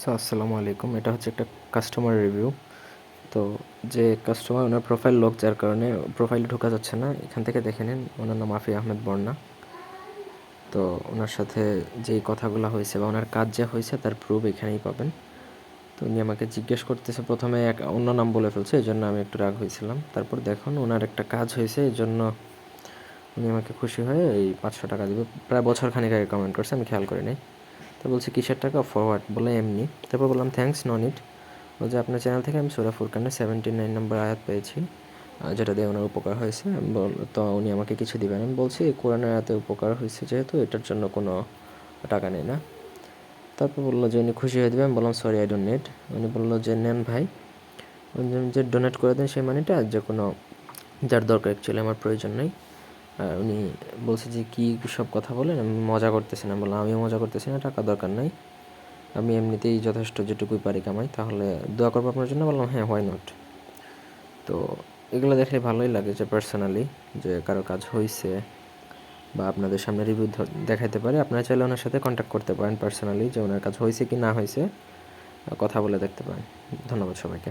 So, আসসালামু আলাইকুম। এটা হচ্ছে একটা কাস্টমার রিভিউ তো যে কাস্টমার ওনার প্রোফাইল লক যার কারণে প্রোফাইলে ঢোকা যাচ্ছে না। এখান থেকে দেখে নিন। ওনার নাম আফি আহমেদ বর্ণা। তো ওনার সাথে যেই কথাগুলো হয়েছে বা ওনার কাজ যে হয়েছে, তার প্রুফ এখানেই পাবেন। তো উনি আমাকে জিজ্ঞেস করতেছে, প্রথমে এক অন্য নাম বলে ফেলছে এই জন্য আমি একটু রাগ হয়েছিলাম। তারপর দেখুন, ওনার একটা কাজ হয়েছে এই জন্য উনি আমাকে খুশি হয়ে এই পাঁচশো টাকা দেবে। প্রায় বছর খানিক আগে কমেন্ট করছে, আমি খেয়াল করি নাই তো বলছে, কিসের টাকা? ফরওয়ার্ড বলে, এমনি। তারপর বললাম থ্যাঙ্কস নন ইট বলছে আপনার চ্যানেল থেকে আমি সুরা ফুরকানের সেভেন্টি নাইন নম্বর আয়াত পেয়েছি যেটা দিয়ে ওনার উপকার হয়েছে। তো উনি আমাকে কিছু দেবেন? আমি বলছি, কোরআনের আয়াতে উপকার হয়েছে যেহেতু, এটার জন্য কোনো টাকা নেই না। তারপর বলল যে, উনি খুশি হয়ে দেবে আমি বললাম সরি আই ডোন্ট নেট উনি বলল যে, নেন ভাই। যে ডোনেট করে দেন সেই মানিটা যে কোনো, যার দরকার অ্যাকচুয়ালি আমার প্রয়োজন নেই। উনি বলছে যে, কী সব কথা বলেন? আমি মজা করতেছি না। বললাম, আমিও মজা করতেছি না, টাকা দরকার নাই। আমি এমনিতেই যথেষ্ট যেটুকুই পারি কামাই, তাহলে দোয়া করব আপনার জন্য? বললাম হ্যাঁ হোয়াই নট তো এগুলো দেখলে ভালোই লাগে যে পার্সোনালি যে, কারও কাজ হয়েছে বা আপনাদের সামনে রিভিউ দেখাইতে পারে। আপনারা চাইলে ওনার সাথে কন্ট্যাক্ট করতে পারেন পার্সোনালি যে, ওনার কাজ হয়েছে কি না হয়েছে কথা বলে দেখতে পারেন। ধন্যবাদ সবাইকে।